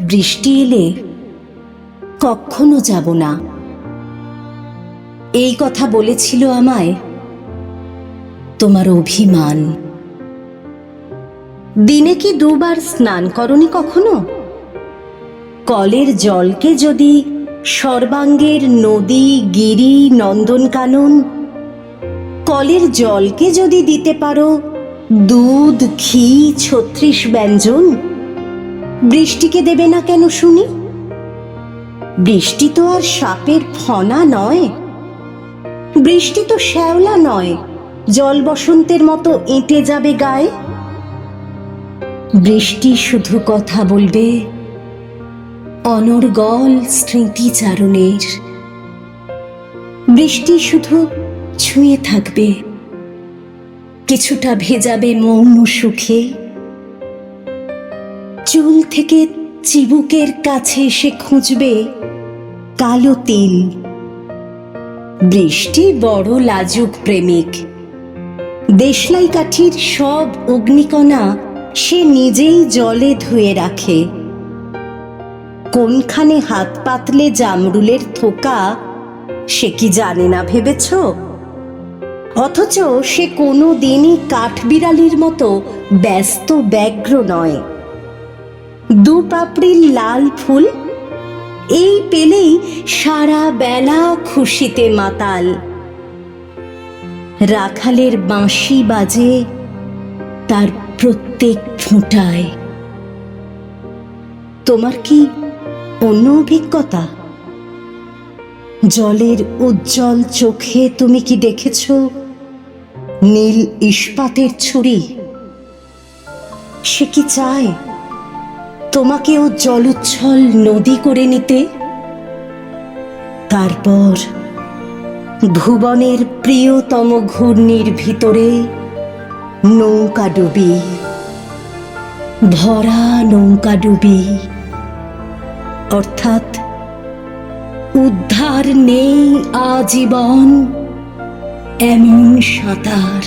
বৃষ্টি এলে কখনো যাব না। এই কথা বলেছিল আমায় তোমার অভিমান। দিনে কি দুবার স্নান করনি কখনো? কলের জলকে যদি সর্বাঙ্গের নদী, গিরি, নন্দনকানন, কলের জলকে যদি দিতে পারো, দুধ, ঘি, ছত্রিশ ব্যঞ্জন বৃষ্টিকে দেবে না কেন শুনি? বৃষ্টি তো আর সাপের ফনা নয়। বৃষ্টি তো শ্যাওলা নয়, জল বসন্তের মতো এঁটে যাবে গায়ে। বৃষ্টি শুধু কথা বলবে, অনর্গল স্মৃতিচারণের। বৃষ্টি শুধু ছুঁয়ে থাকবে, কিছুটা ভেজাবে মৌন সুখে। চুল থেকে চিবুকের কাছে এসে খুঁজবে কালো তিল। বৃষ্টি বড় লাজুক প্রেমিক। দেশলাই কাঠির সব অগ্নিকণা সে নিজেই জলে ধুয়ে রাখে। কোনখানে হাত পাতলে জামরুলের থোকা, সে কি জানে না ভেবেছ? অথচ সে কোনো দিনই কাঠবিড়ালির মতো ব্যস্ত, ব্যগ্র নয়। দু পাপড়ির লাল ফুল, এই পেলেই সারা বেলা খুশিতে মাতাল। রাখালের বাঁশি বাজে তার প্রত্যেক ফোঁটায়। তোমার কি অন্য অভিজ্ঞতা? জলের উজ্জ্বল চোখে তুমি কি দেখেছ? নীল ইস্পাতের ছুরি, সে কি চায়? তোমাকেও জলোচ্ছল নদী করে নিতে। তারপর ভুবনের প্রিয়তম ঘূর্ণির ভিতরে নৌকা ডুবি, ভরা নৌকা ডুবি, অর্থাৎ উদ্ধার নেই আজীবন এমন সাঁতার।